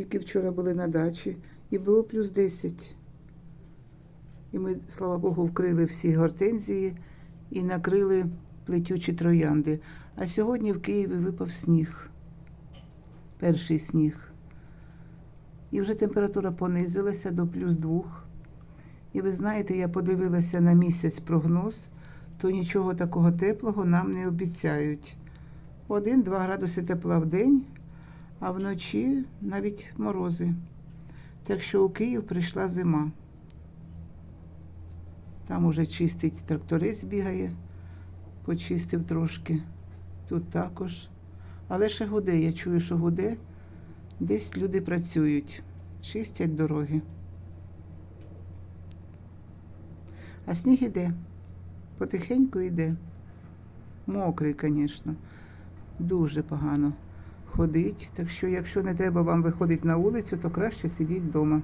тільки вчора були на дачі, і було плюс 10. І ми, слава Богу, вкрили всі гортензії і накрили плетючі троянди. А сьогодні в Києві випав сніг. Перший сніг. І вже температура понизилася до плюс двох. І ви знаєте, я подивилася на місяць прогноз, то нічого такого теплого нам не обіцяють. 1-2 градуси тепла в день, а вночі навіть морози. Так що у Київ прийшла зима. Там уже чистить тракторець бігає, почистив трошки. Тут також. Але ще гуде, я чую, що гуде. Десь люди працюють, чистять дороги. А сніг іде. Потихеньку йде. Мокрий, звісно. Дуже погано ходить. Так що, якщо не треба вам виходити на вулицю, то краще сидіть вдома.